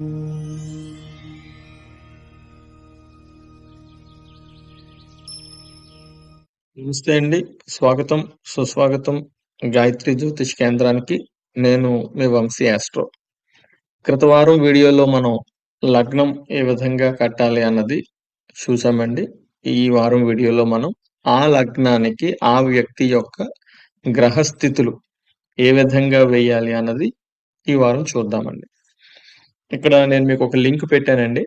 నమస్తే అండి. స్వాగతం, సుస్వాగతం గాయత్రి జ్యోతిష్ కేంద్రానికి. నేను మీ వంశీ ఆస్ట్రో. క్రితవారం వీడియోలో మనం లగ్నం ఏ విధంగా కట్టాలి అన్నది చూసామండి. ఈ వారం వీడియోలో మనం ఆ లగ్నానికి ఆ వ్యక్తి యొక్క గ్రహస్థితులు ఏ విధంగా వేయాలి అన్నది ఈ వారం చూద్దామండి. ఇక్కడ నేను మీకు ఒక లింక్ పెట్టానండి.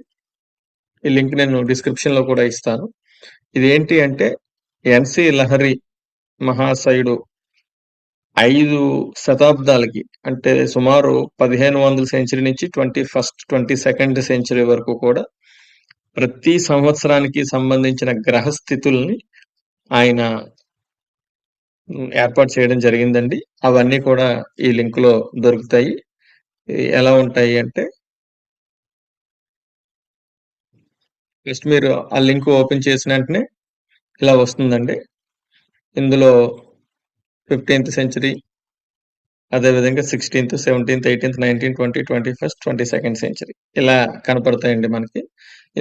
ఈ లింక్ నేను డిస్క్రిప్షన్‌లో కూడా ఇస్తాను. ఇదేంటి అంటే ఎన్‌సి లహరి మహాశయుడు ఐదు శతాబ్దాలకి అంటే సుమారు 1500 సెంచరీ నుంచి 21st, 22nd సెంచరీ వరకు కూడా ప్రతి సంవత్సరానికి సంబంధించిన గ్రహ స్థితుల్ని ఆయన ఏర్పాటు చేయడం జరిగిందండి. అవన్నీ కూడా ఈ లింక్‌లో దొరుకుతాయి. ఎలా ఉంటాయి అంటే జస్ట్ మీరు ఆ లింక్ ఓపెన్ చేసిన వెంటనే ఇలా వస్తుందండి. ఇందులో 15థ్ సెంచరీ అదేవిధంగా 16థ్, 17థ్, 18థ్, 19, 20, 21st, 22nd సెంచరీ ఇలా కనపడతాయండి మనకి.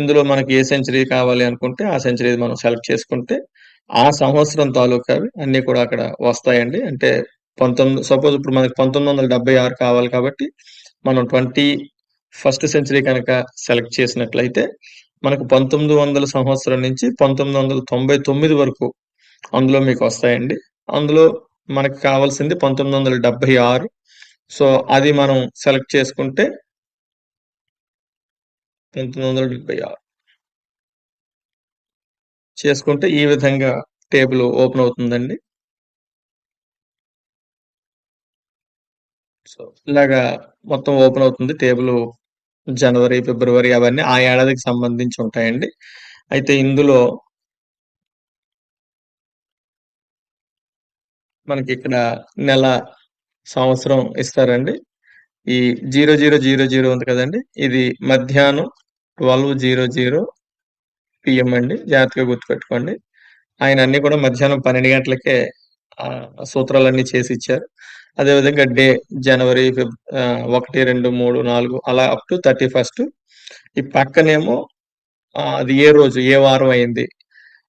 ఇందులో మనకి ఏ సెంచరీ కావాలి అనుకుంటే ఆ సెంచరీ మనం సెలెక్ట్ చేసుకుంటే ఆ సంవత్సరం తాలూకావి అన్నీ కూడా అక్కడ వస్తాయండి. అంటే 19 సపోజ్ ఇప్పుడు మనకి 1976 కావాలి కాబట్టి మనం 21st సెంచరీ కనుక సెలెక్ట్ చేసినట్లయితే మనకు పంతొమ్మిది వందల సంవత్సరం నుంచి పంతొమ్మిది వందల తొంభై తొమ్మిది వరకు అందులో మీకు వస్తాయండి. అందులో మనకు కావాల్సింది పంతొమ్మిది వందల డెబ్బై ఆరు. సో అది మనం సెలెక్ట్ చేసుకుంటే పంతొమ్మిది వందల డెబ్బై ఆరు. చేసుకుంటే ఈ విధంగా టేబుల్ ఓపెన్ అవుతుందండి. సో ఇలాగా మొత్తం ఓపెన్ అవుతుంది టేబుల్ జనవరి, ఫిబ్రవరి అవన్నీ ఆ ఏడాదికి సంబంధించి ఉంటాయండి. అయితే ఇందులో మనకి ఇక్కడ నెల, సంవత్సరం ఇస్తారండి. ఈ 0000 ఉంది కదండి ఇది మధ్యాహ్నం ట్వల్వ్ జీరో జీరో పిఎం అండి. జాగ్రత్తగా గుర్తుపెట్టుకోండి. ఆయన అన్ని కూడా మధ్యాహ్నం 12 గంటలకే సూత్రాలన్నీ చేసి ఇచ్చారు అదేవిధంగా డే జనవరి, ఫిబ్ ఒకటి రెండు మూడు నాలుగు అలా అప్ టు 31st ఈ పక్కనేమో అది ఏ రోజు, ఏ వారం అయింది.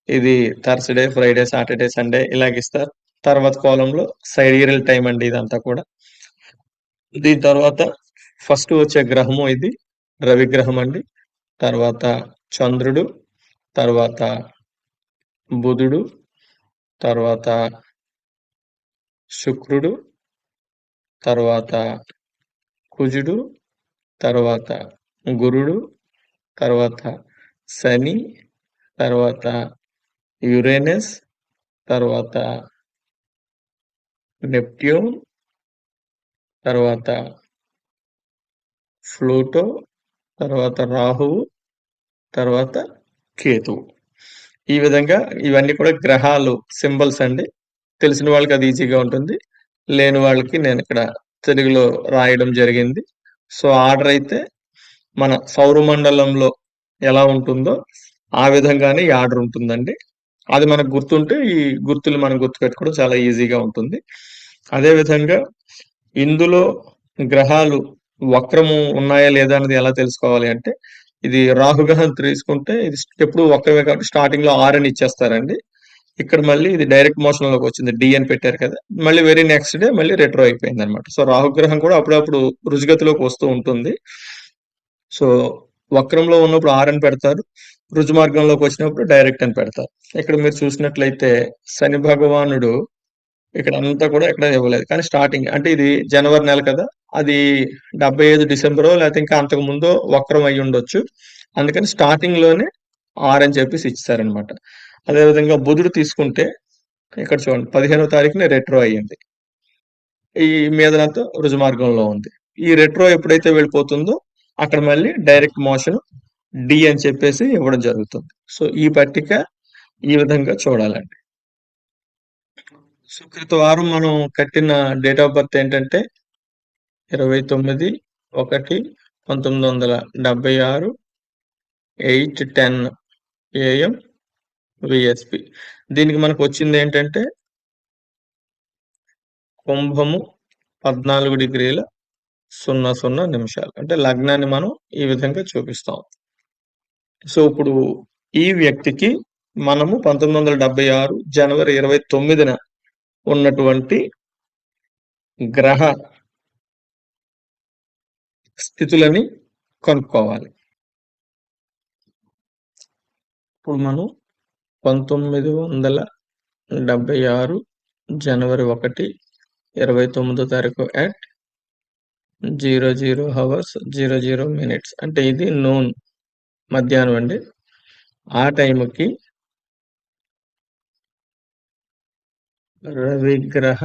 ఇది థర్స్‌డే, ఫ్రైడే, సాటర్‌డే, సండే ఇలాగిస్తారు. తర్వాత కాలంలో సైరియల్ టైం అండి ఇదంతా కూడా. దీని తర్వాత ఫస్ట్ వచ్చే గ్రహము ఇది రవిగ్రహం అండి. తర్వాత చంద్రుడు, తర్వాత బుధుడు, తర్వాత శుక్రుడు, తర్వాత కుజుడు, తర్వాత గురుడు, తర్వాత శని, తర్వాత యురేనస్, తర్వాత నెప్ట్యూన్ తర్వాత ఫ్లూటో తర్వాత రాహువు, తర్వాత కేతువు. ఈ విధంగా ఇవన్నీ కూడా గ్రహాలు సింబల్స్ అండి. తెలిసిన వాళ్ళకి అది ఈజీగా ఉంటుంది. లేని వాళ్ళకి నేను ఇక్కడ తెలుగులో రాయడం జరిగింది. సో, ఆర్డర్ అయితే మన సౌరమండలంలో ఎలా ఉంటుందో ఆ విధంగానే ఈ ఆర్డర్ ఉంటుందండి. అది మనకు గుర్తుంటే ఈ గుర్తులు మనం గుర్తుపెట్టుకోవడం చాలా ఈజీగా ఉంటుంది. అదే విధంగా ఇందులో గ్రహాలు వక్రము ఉన్నాయా లేదా అనేది ఎలా తెలుసుకోవాలి అంటే ఇది రాహుగ్రహం తీసుకుంటే ఇది ఎప్పుడు వక్రమే కాబట్టి స్టార్టింగ్‌లో 6 అని ఇచ్చేస్తారండి. ఇక్కడ మళ్ళీ ఇది డైరెక్ట్ మోషన్లోకి వచ్చింది. డి అని పెట్టారు కదా! మళ్ళీ వెరీ నెక్స్ట్ డే మళ్ళీ రెట్రో అయిపోయిందన్నమాట. సో, రాహుగ్రహం కూడా అప్పుడప్పుడు రుజుగతిలోకి వస్తూ ఉంటుంది. సో, వక్రంలో ఉన్నప్పుడు ఆర్ అని పెడతారు. రుజు మార్గంలోకి వచ్చినప్పుడు డైరెక్ట్ అని పెడతారు. ఇక్కడ మీరు చూసినట్లయితే శని భగవానుడు ఇక్కడ అంతా కూడా ఎక్కడ ఇవ్వలేదు. కానీ స్టార్టింగ్ అంటే ఇది జనవరి నెల కదా! అది 75 డిసెంబరో లేకపోతే ఇంకా అంతకు ముందు వక్రం అయి ఉండొచ్చు అందుకని స్టార్టింగ్‌లోనే 6 అని చెప్పేసి ఇచ్చారనమాట అదేవిధంగా బుధుడు తీసుకుంటే ఇక్కడ చూడండి 15వ తారీఖున రెట్రో అయ్యింది. ఈ మీదనంతా రుజు మార్గంలో ఉంది. ఈ రెట్రో ఎప్పుడైతే వెళ్ళిపోతుందో అక్కడ మళ్ళీ డైరెక్ట్ మోషన్ డి అని చెప్పేసి ఇవ్వడం జరుగుతుంది. సో, ఈ పట్టిక ఈ విధంగా చూడాలండి. సో, క్రిత వారం మనం కట్టిన డేట్ ఆఫ్ బర్త్ ఏంటంటే 29/1/1976 8:10 ఏఎం విఎస్పి దీనికి మనకు వచ్చింది ఏంటంటే కుంభము 14 డిగ్రీల సున్నా సున్నా నిమిషాలు. అంటే లగ్నాన్ని మనం ఈ విధంగా చూపిస్తాం. సో ఇప్పుడు ఈ వ్యక్తికి మనము పంతొమ్మిది వందల డెబ్బై ఆరు జనవరి ఇరవై తొమ్మిదిన ఉన్నటువంటి గ్రహ స్థితులని కనుక్కోవాలి. ఇప్పుడు మనం పంతొమ్మిది వందల డెబ్బై ఆరు జనవరి ఒకటి ఇరవై తొమ్మిదో తారీఖు at zero zero hours zero zero minutes అంటే ఇది నూన్ మధ్యాహ్నం అండి. ఆ టైంకి రవిగ్రహ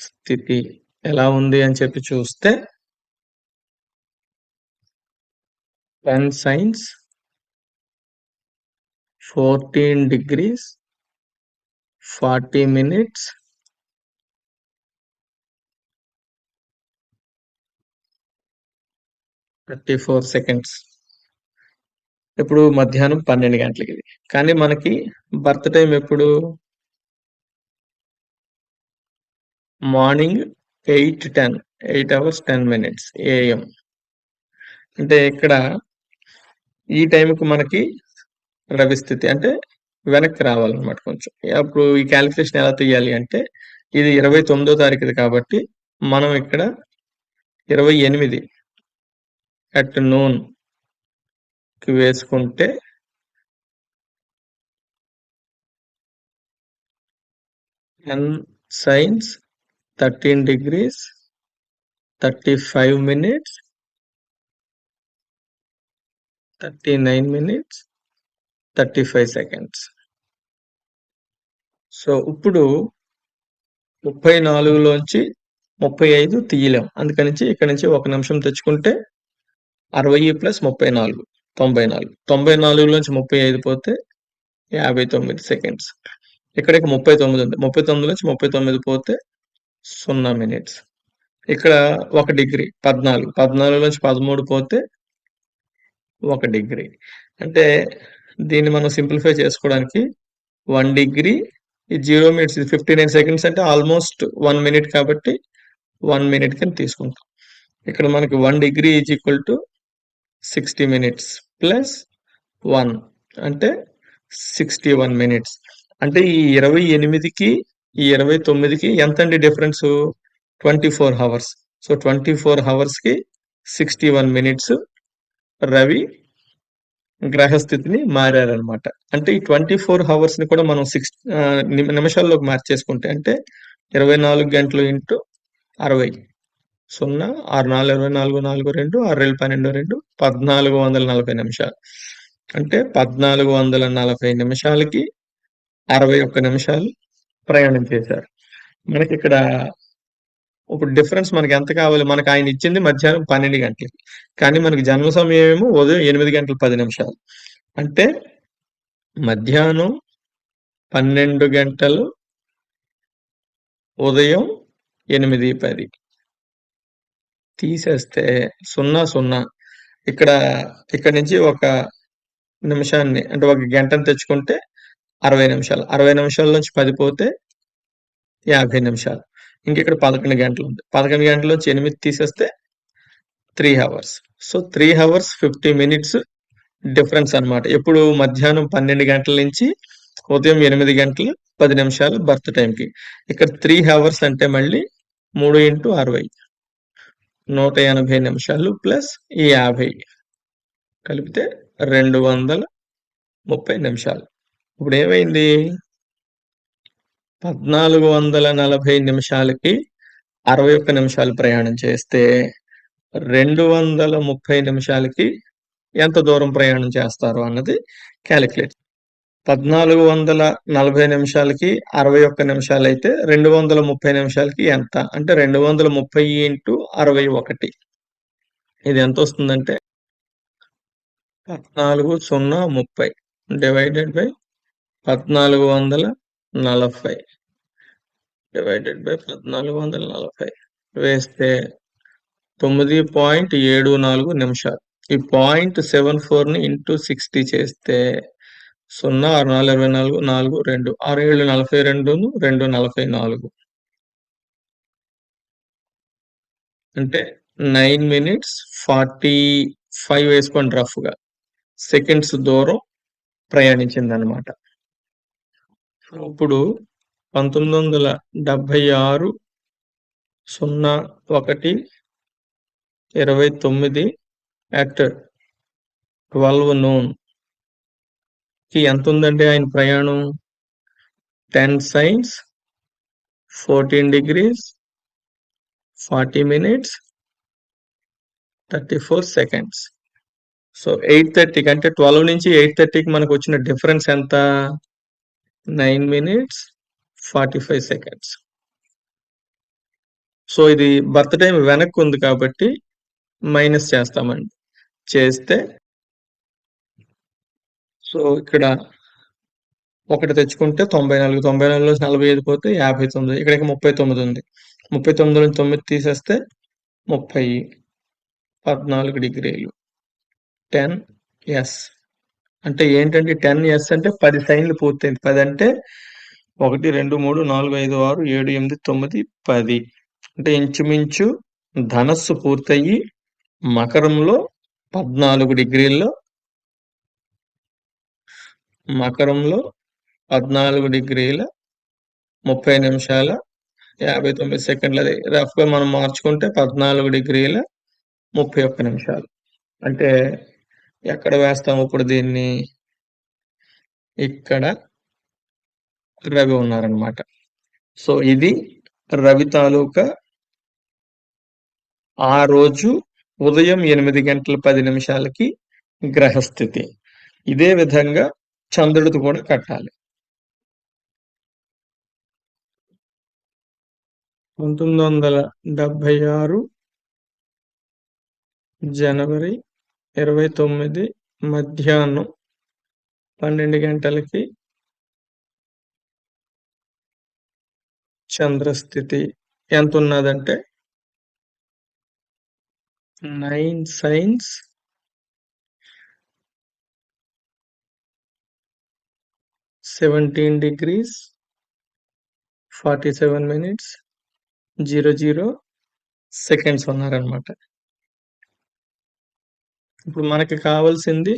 స్థితి ఎలా ఉంది అని చెప్పి చూస్తే ten signs fourteen degrees forty minutes. Thirty four seconds. ఇప్పుడు మధ్యాహ్నం పన్నెండు గంటలకి ఇది. కానీ మనకి బర్త్ టైం ఎప్పుడు? Morning eight ten eight hours ten minutes AM అంటే ఇక్కడ ఈ టైంకి మనకి రవి స్థితి అంటే వెనక్కి రావాలన్నమాట కొంచెం. అప్పుడు ఈ క్యాలిక్యులేషన్ ఎలా తీయాలి అంటే ఇది ఇరవై తొమ్మిదో తారీఖుది కాబట్టి మనం ఇక్కడ ఇరవై ఎనిమిది అట్ నూన్కి వేసుకుంటే ఎన్ signs thirteen degrees thirty five minutes thirty nine minutes thirty five seconds. So ఇప్పుడు ముప్పై నాలుగులోంచి ముప్పై ఐదు తీయలేం. అందుకని ఇక్కడ నుంచి ఒక నిమిషం తెచ్చుకుంటే అరవై ప్లస్ ముప్పై నాలుగు తొంభై నాలుగు. తొంభై నాలుగులోంచి ముప్పై ఐదు పోతే యాభై తొమ్మిది సెకండ్స్. ఇక్కడికి ముప్పై తొమ్మిది ఉంది. ముప్పై తొమ్మిది నుంచి ముప్పై తొమ్మిది పోతే సున్నా మినిట్స్. ఇక్కడ ఒక డిగ్రీ పద్నాలుగు. పద్నాలుగు నుంచి పదమూడు పోతే ఒక డిగ్రీ. అంటే దీన్ని మనం సింప్లిఫై చేసుకోవడానికి వన్ డిగ్రీ ఈ జీరో మినిట్స్ ఇది ఫిఫ్టీ నైన్ సెకండ్స్ అంటే ఆల్మోస్ట్ వన్ మినిట్ కాబట్టి వన్ మినిట్ కింద తీసుకుంటాం. ఇక్కడ మనకి one degree is equal to sixty minutes plus one అంటే సిక్స్టీ వన్ మినిట్స్ అంటే ఈ ఇరవై ఎనిమిదికి ఈ ఇరవై తొమ్మిదికి ఎంత అండి difference twenty four hours so twenty four హవర్స్కి sixty one minutes రవి గ్రహస్థితిని మారారనమాట అంటే ఈ ట్వంటీ ఫోర్ హవర్స్ని కూడా మనం సిక్స్ నిమిషాల్లోకి మార్చేసుకుంటే అంటే ఇరవై నాలుగు గంటలు ఇంటూ అరవై. సున్నా ఆరు నాలుగు ఇరవై నాలుగు నాలుగు రెండు ఆరు రెండు పన్నెండు రెండు పద్నాలుగు వందల నలభై నిమిషాలు. అంటే పద్నాలుగు వందల నలభై నిమిషాలకి అరవై ఒక్క నిమిషాలు ప్రయాణం చేశారు. మనకి ఇక్కడ ఇప్పుడు డిఫరెన్స్ మనకి ఎంత కావాలి? మనకి ఆయన ఇచ్చింది మధ్యాహ్నం పన్నెండు గంటలకి. కానీ మనకి జన్మ సమయం ఏమో ఉదయం ఎనిమిది గంటల పది నిమిషాలు. అంటే మధ్యాహ్నం పన్నెండు గంటలు ఉదయం ఎనిమిది పది. తీసేస్తే సున్నా సున్నా. ఇక్కడ ఇక్కడ నుంచి ఒక నిమిషాన్ని అంటే ఒక గంటను తెచ్చుకుంటే అరవై నిమిషాలు. అరవై నిమిషాల నుంచి పది పోతే యాభై నిమిషాలు. ఇంకెక్కడ పదకొండు గంటలు ఉంది. పదకొండు గంటల నుంచి ఎనిమిది తీసేస్తే three hours so three hours fifty minutes difference అన్నమాట. ఎప్పుడు మధ్యాహ్నం పన్నెండు గంటల నుంచి ఉదయం ఎనిమిది గంటలు పది నిమిషాలు బర్త్ టైంకి ఇక్కడ త్రీ అవర్స్ అంటే మళ్ళీ మూడు ఇంటూ అరవై. నూట ఎనభై నిమిషాలు ప్లస్ ఈ యాభై కలిపితే రెండు వందల ముప్పై నిమిషాలు. ఇప్పుడు ఏమైంది? పద్నాలుగు వందల నలభై నిమిషాలకి అరవై ఒక్క నిమిషాలు ప్రయాణం చేస్తే రెండు వందల ముప్పై నిమిషాలకి ఎంత దూరం ప్రయాణం చేస్తారు అన్నది క్యాలిక్యులేట్. పద్నాలుగు వందల నలభై నిమిషాలకి అరవై ఒక్క నిమిషాలు అయితే రెండు వందల ముప్పై నిమిషాలకి ఎంత? అంటే రెండు వందల ముప్పై ఇంటూ అరవై ఒకటి. ఇది ఎంత వస్తుందంటే పద్నాలుగు సున్నా ముప్పై. డివైడెడ్ బై పద్నాలుగు వందల నలభై డివైడెడ్ బై పద్నాలుగు వందల నలభై. వేస్తే తొమ్మిది పాయింట్ ఏడు నాలుగు నిమిషాలు. ఈ పాయింట్ సెవెన్ ఫోర్ని ఇంటూ సిక్స్టీ చేస్తే సున్నా ఆరు నాలుగు ఇరవై నాలుగు నాలుగు రెండు. ఆరు ఏళ్ళు నలభై రెండును రెండు నలభై నాలుగు. అంటే నైన్ మినిట్స్ ఫార్టీ ఫైవ్ వేసుకోండి రఫ్గా. సెకండ్స్ దూరం ప్రయాణించింది అనమాట ఇప్పుడు పంతొమ్మిది వందల డెబ్భై ఆరు సున్నా ఒకటి ఇరవై తొమ్మిది అట్ ట్వెల్వ్ నూన్కి ఎంత ఉందండి ఆయన ప్రయాణం? Ten signs fourteen degrees forty minutes thirty four seconds so eight థర్టీకి అంటే ట్వెల్వ్ నుంచి ఎయిట్ థర్టీకి మనకు వచ్చిన డిఫరెన్స్ ఎంత? Nine minutes forty five seconds. So ఇది బర్త్ టైం వెనక్కి ఉంది కాబట్టి మైనస్ చేస్తామండి. చేస్తే సో ఇక్కడ ఒకటి తెచ్చుకుంటే తొంభై నాలుగు తొంభై నాలుగులో నలభై ఐదు పోతే యాభై తొమ్మిది ఇక్కడికి ముప్పై తొమ్మిది ఉంది. ముప్పై తొమ్మిది నుంచి తొమ్మిది తీసేస్తే ముప్పై పద్నాలుగు డిగ్రీలు. Ten S. అంటే ఏంటంటే టెన్ ఎస్ అంటే పది సైన్లు పూర్తయింది. పది అంటే ఒకటి రెండు మూడు నాలుగు ఐదు ఆరు ఏడు ఎనిమిది తొమ్మిది పది. అంటే ఇంచుమించు ధనస్సు పూర్తయి మకరంలో పద్నాలుగు డిగ్రీల్లో మకరంలో పద్నాలుగు డిగ్రీల ముప్పై నిమిషాల యాభై తొమ్మిది సెకండ్ల. రఫ్గా మనం మార్చుకుంటే పద్నాలుగు డిగ్రీల ముప్పై ఒక్క నిమిషాలు. అంటే ఎక్కడ వేస్తాం ఇప్పుడు దీన్ని? ఇక్కడ రవి ఉన్నారనమాట సో ఇది రవి తాలూకా ఆ రోజు ఉదయం ఎనిమిది గంటల పది నిమిషాలకి గ్రహస్థితి. ఇదే విధంగా చంద్రుడిది కూడా కట్టాలి. పంతొమ్మిది వందల డెబ్భై ఆరు జనవరి ఇరవై తొమ్మిది మధ్యాహ్నం పన్నెండు గంటలకి చంద్రస్థితి ఎంత ఉన్నదంటే nine signs seventeen degrees forty seven minutes zero zero seconds ఉన్నారనమాట ఇప్పుడు మనకి కావాల్సింది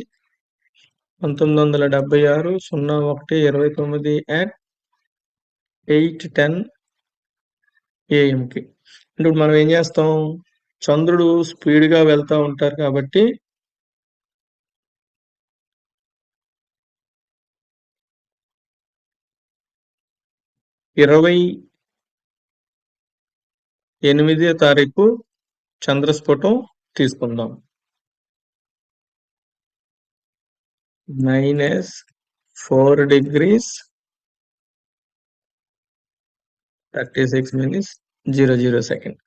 పంతొమ్మిది వందల డెబ్బై ఆరు సున్నా ఒకటి ఇరవై తొమ్మిది యాట్ ఎయిట్ టెన్ ఏఎంకి అంటే ఇప్పుడు మనం ఏం చేస్తాం? చంద్రుడు స్పీడ్గా వెళ్తూ ఉంటారు కాబట్టి ఇరవై ఎనిమిదో తారీఖు చంద్రస్ఫుటం తీసుకుందాం. Nine S four degrees thirty six minutes zero zero second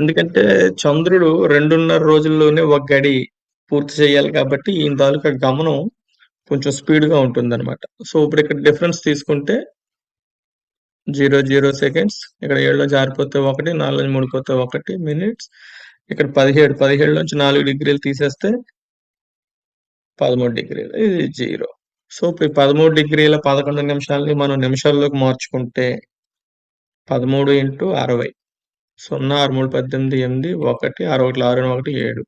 ఎందుకంటే చంద్రుడు రెండున్నర రోజుల్లోనే ఒక గడి పూర్తి చేయాలి కాబట్టి ఈయన తాలూకా గమనం కొంచెం స్పీడ్గా ఉంటుందన్నమాట. సో ఇప్పుడు ఇక్కడ డిఫరెన్స్ తీసుకుంటే జీరో జీరో సెకండ్స్ ఇక్కడ ఏడులో జారిపోతే ఒకటి నాలుగు మూడు పోతే ఒకటి మినిట్స్ ఇక్కడ పదిహేడు పదిహేడు నుంచి నాలుగు డిగ్రీలు తీసేస్తే పదమూడు డిగ్రీలు. ఇది జీరో. సో ఇప్పుడు పదమూడు డిగ్రీల పదకొండు నిమిషాలని మనం నిమిషాల్లోకి మార్చుకుంటే పదమూడు ఇంటూ అరవై. సున్నా ఆరు మూడు పద్దెనిమిది ఎనిమిది ఒకటి ఆరు ఒకటి ఆరు ఒకటి ఏడు.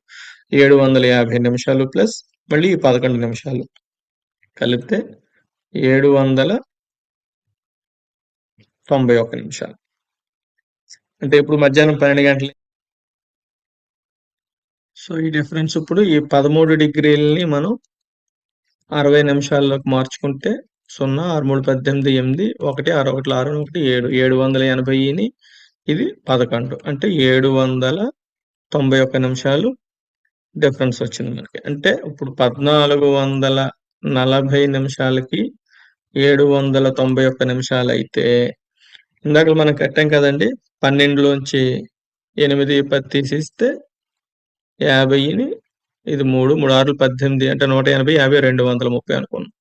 ఏడు వందల యాభై నిమిషాలు ప్లస్ మళ్ళీ ఈ పదకొండు నిమిషాలు కలిపితే ఏడు వందల తొంభై ఒక్క నిమిషాలు. అంటే ఇప్పుడు మధ్యాహ్నం పన్నెండు గంటలు సో ఈ డిఫరెన్స్ ఇప్పుడు ఈ పదమూడు డిగ్రీలని మనం అరవై నిమిషాల్లోకి మార్చుకుంటే సున్నా ఆరు మూడు పద్దెనిమిది ఎనిమిది ఒకటి ఆరు ఒకటి ఆరు ఒకటి ఏడు. ఏడు వందల ఎనభైని ఇది పదకొండు. అంటే ఏడు వందల తొంభై ఒక్క నిమిషాలు డిఫరెన్స్ వచ్చింది మనకి. అంటే ఇప్పుడు పద్నాలుగు వందల నలభై నిమిషాలకి ఏడు వందల తొంభై ఒక్క నిమిషాలు అయితే ఇందాక మనం కట్టాం కదండి పన్నెండులోంచి ఎనిమిది పది తీసిస్తే యాభైని ఇది మూడు మూడు ఆరు పద్దెనిమిది అంటే నూట ఎనభై యాభై రెండు వందల ముప్పై అనుకున్నాం.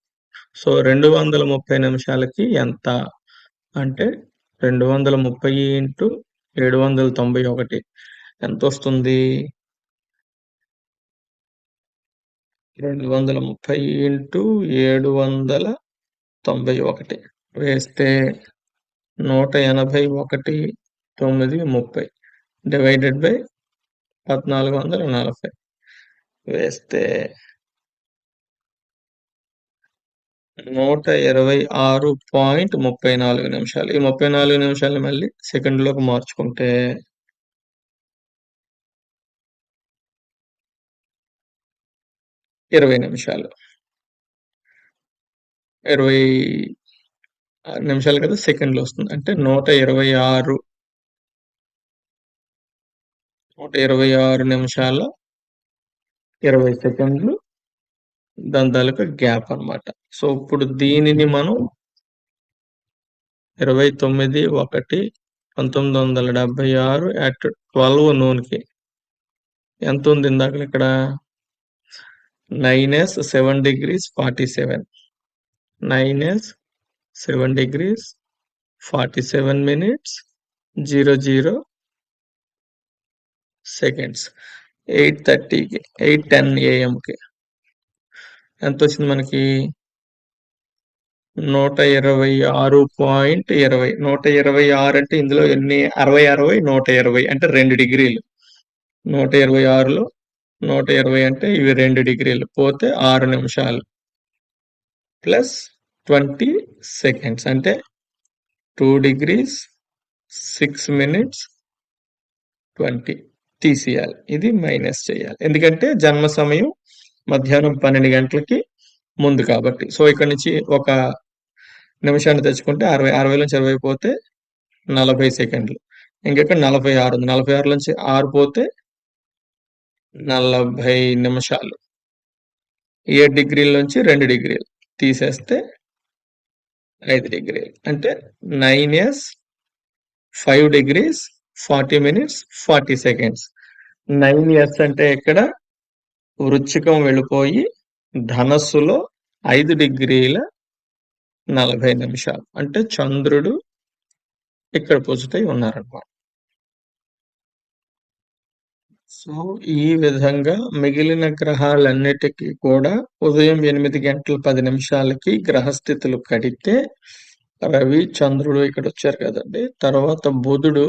సో రెండు వందల ముప్పై నిమిషాలకి ఎంత? అంటే రెండు వందల ముప్పై ఇంటూ ఏడు వందల తొంభై ఒకటి. ఎంత వస్తుంది? రెండు వందల ముప్పై ఇంటూ ఏడు వందల తొంభై ఒకటి. వేస్తే నూట ఎనభై ఒకటి తొమ్మిది ముప్పై. డివైడెడ్ బై పద్నాలుగు వందల నలభై. వేస్తే నూట ఇరవై ఆరు పాయింట్ ముప్పై నాలుగు నిమిషాలు. ఈ ముప్పై నాలుగు నిమిషాలు మళ్ళీ సెకండ్లోకి మార్చుకుంటే ఇరవై నిమిషాలు. ఇరవై ఆరు నిమిషాలు కదా సెకండ్లు వస్తుంది. అంటే నూట ఇరవై ఆరు నూట ఇరవై ఆరు నిమిషాల ఇరవై సెకండ్లు దాని తాలూకా గ్యాప్ అన్నమాట. సో ఇప్పుడు దీనిని మనం ఇరవై తొమ్మిది ఒకటి పంతొమ్మిది వందల డెబ్బై ఆరు అట్ ట్వెల్వ్ నూన్కి. ఎంత ఉంది ఇందాక ఇక్కడ? Nine S seven degrees forty seven. Nine S seven degrees forty seven minutes zero zero seconds eight థర్టీకి ఎయిట్ టెన్ ఏఎంకి ఎంత వచ్చింది మనకి? నూట ఇరవై ఆరు పాయింట్ ఇరవై. నూట ఇరవై ఆరు అంటే ఇందులో ఎన్ని? అరవై అరవై నూట ఇరవై. అంటే రెండు డిగ్రీలు. నూట ఇరవై ఆరులో నూట ఇరవై అంటే ఇవి రెండు డిగ్రీలు. పోతే ఆరు నిమిషాలు. Plus twenty seconds. అంటే two degrees six minutes twenty. తీసేయాలి. ఇది మైనస్ చేయాలి. ఎందుకంటే జన్మ సమయం మధ్యాహ్నం పన్నెండు గంటలకి ముందు కాబట్టి. సో ఇక్కడ నుంచి ఒక నిమిషాన్ని తెచ్చుకుంటే అరవై అరవై నుంచి అరవై పోతే నలభై సెకండ్లు. ఇంకెక్కడ నలభై ఆరు ఉంది. నలభై ఆరు నుంచి ఆరు పోతే నలభై నిమిషాలు. ఏడు డిగ్రీల నుంచి రెండు డిగ్రీలు. తీసేస్తే ఐదు డిగ్రీలు. అంటే nine years five degrees forty minutes forty seconds. Nine years అంటే ఇక్కడ వృచ్చికం వెళ్ళిపోయి ధనస్సులో ఐదు డిగ్రీల నలభై నిమిషాలు. అంటే చంద్రుడు ఇక్కడ పొజిటై ఉన్నారనమాట సో ఈ విధంగా మిగిలిన గ్రహాలన్నిటికీ కూడా ఉదయం ఎనిమిది గంటల పది నిమిషాలకి గ్రహస్థితులు కడితే రవి చంద్రుడు ఇక్కడ వచ్చారు కదండి. తర్వాత బుధుడు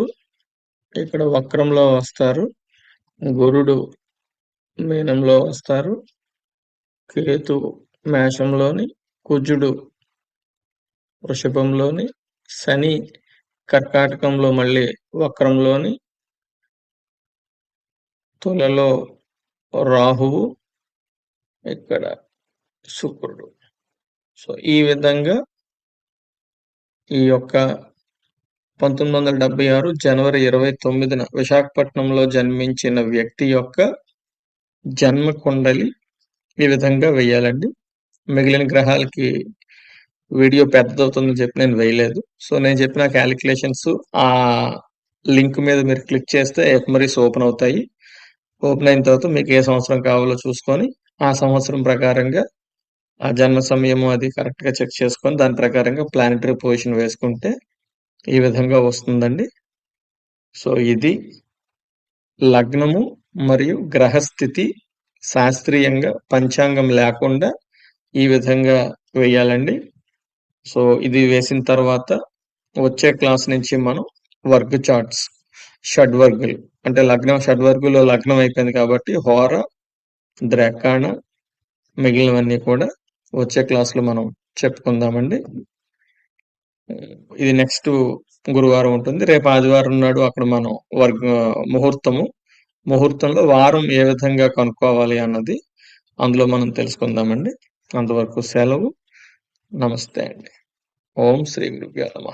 ఇక్కడ వక్రంలో వస్తారు. గురుడు మీనంలో వస్తారు. కేతు మేషంలోని కుజుడు వృషభంలోని శని కర్కాటకంలో మళ్ళీ వక్రంలోని తులలో రాహువు ఇక్కడ శుక్రుడు. సో ఈ విధంగా ఈ యొక్క పంతొమ్మిది వందల డెబ్బై ఆరు జనవరి ఇరవై తొమ్మిదిన విశాఖపట్నంలో జన్మించిన వ్యక్తి యొక్క జన్మ కుండలి ఈ విధంగా వేయాలండి మిగిలిన గ్రహాలకి వీడియో పెద్దదవుతుందని చెప్పి నేను వేయలేదు సో నేను చెప్పిన క్యాలిక్యులేషన్స్ ఆ లింక్ మీద మీరు క్లిక్ చేస్తే ఎఫ్మరీస్ ఓపెన్ అవుతాయి. ఓపెన్ అయిన తర్వాత మీకు ఏ సంవత్సరం కావాలో చూసుకొని ఆ సంవత్సరం ప్రకారంగా ఆ జన్మ సమయము అది కరెక్ట్గా చెక్ చేసుకొని దాని ప్రకారంగా ప్లానెటరీ పొజిషన్ వేసుకుంటే ఈ విధంగా వస్తుందండి. సో ఇది లగ్నము మరియు గ్రహస్థితి శాస్త్రీయంగా పంచాంగం లేకుండా ఈ విధంగా వేయాలండి. సో ఇది వేసిన తర్వాత వచ్చే క్లాస్ నుంచి మనం వర్గ్ చార్ట్స్ షడ్వర్గులు అంటే లగ్నం షడ్వర్గులో లగ్నం అయిపోయింది కాబట్టి హోర ద్రాకాణ మిగిలినవన్నీ కూడా వచ్చే క్లాస్లో మనం చెప్పుకుందామండి. ఇది నెక్స్ట్ గురువారం ఉంటుంది. రేపు ఆదివారం నాడు అక్కడ మనం వర్గ ముహూర్తము. ముహూర్తంలో వారం ఏ విధంగా కనుక్కోవాలి అన్నది అందులో మనం తెలుసుకుందామండి. అంతవరకు సెలవు. నమస్తే అండి. ఓం శ్రీ గురుభ్యో నమః.